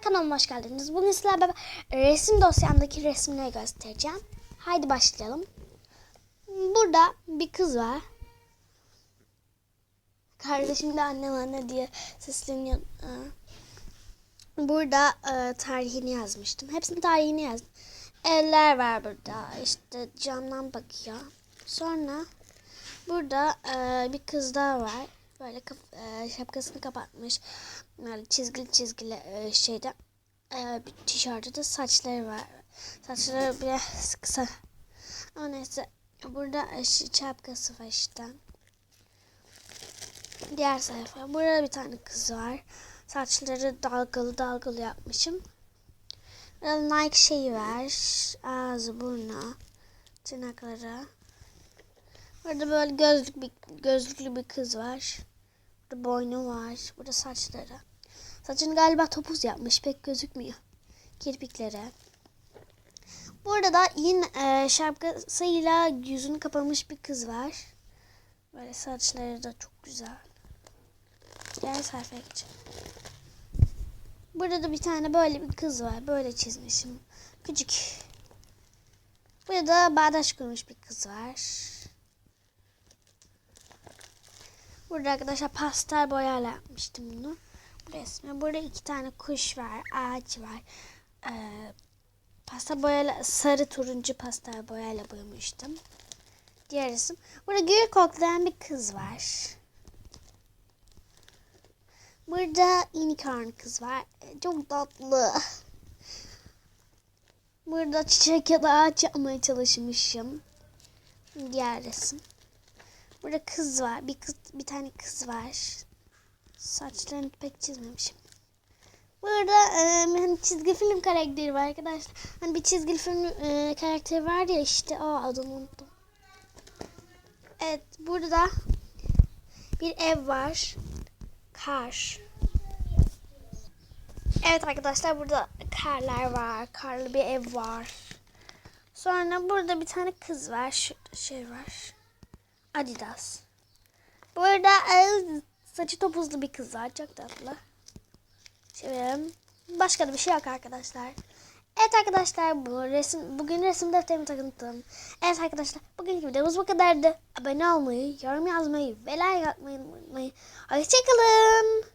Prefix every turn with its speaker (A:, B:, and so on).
A: kanalıma hoş geldiniz. Bugün sizlerle beraber resim dosyamdaki resimleri göstereceğim. Haydi başlayalım. Burada bir kız var. Kardeşim de annem anne diye sesleniyor. Burada e, tarihini yazmıştım. Hepsinin tarihini yazdım. Eller var burada. İşte camdan bakıyor. Sonra burada e, bir kız daha var. Böyle e, şapkasını kapatmış. Böyle çizgili çizgili e, şeyde e, bir tişörtte de saçları var. Saçları biraz kısa. Ama neyse. Burada e, şapkası var işte. Diğer sayfa. Burada bir tane kız var. Saçları dalgalı dalgalı yapmışım. Burada Nike şeyi var. Ağzı, burnu, tırnakları. Burada böyle gözlük bir, gözlüklü bir kız var. Burada boynu var. Burada saçları. Saçını galiba topuz yapmış. Pek gözükmüyor. Kirpikleri. Burada da yine şapkasıyla yüzünü kapamış bir kız var. Böyle saçları da çok güzel. Diğer sayfaya geçelim. Burada da bir tane böyle bir kız var. Böyle çizmişim. Küçük. Burada da bağdaş kurmuş bir kız var. Burada arkadaşlar pastel boyayla yapmıştım bunu. Bu resmi. Burada iki tane kuş var. Ağaç var. Ee, pastel boyayla sarı turuncu pastel boyayla boyamıştım. Diğer resim. Burada gül koklayan bir kız var. Burada unicorn kız var. Ee, Çok tatlı. Burada çiçek ya da ağaç yapmaya çalışmışım. Diğer resim. Burada kız var. Bir kız, bir tane kız var. Saçlarını pek çizmemişim. Burada e, hani çizgi film karakteri var arkadaşlar. Hani bir çizgi film e, karakteri var ya işte o adını unuttum. Evet burada bir ev var. Kar. Evet arkadaşlar burada karlar var. Karlı bir ev var. Sonra burada bir tane kız var. Şurada şey var. Adidas. Burada e, saçı topuzlu bir kız var. Çok tatlı. Şöyle. Başka da bir şey yok arkadaşlar. Evet arkadaşlar bu resim bugün resim defterimi takıntım. Evet arkadaşlar bugünkü videomuz bu kadardı. Abone olmayı, yorum yazmayı ve like atmayı unutmayın. Hoşçakalın.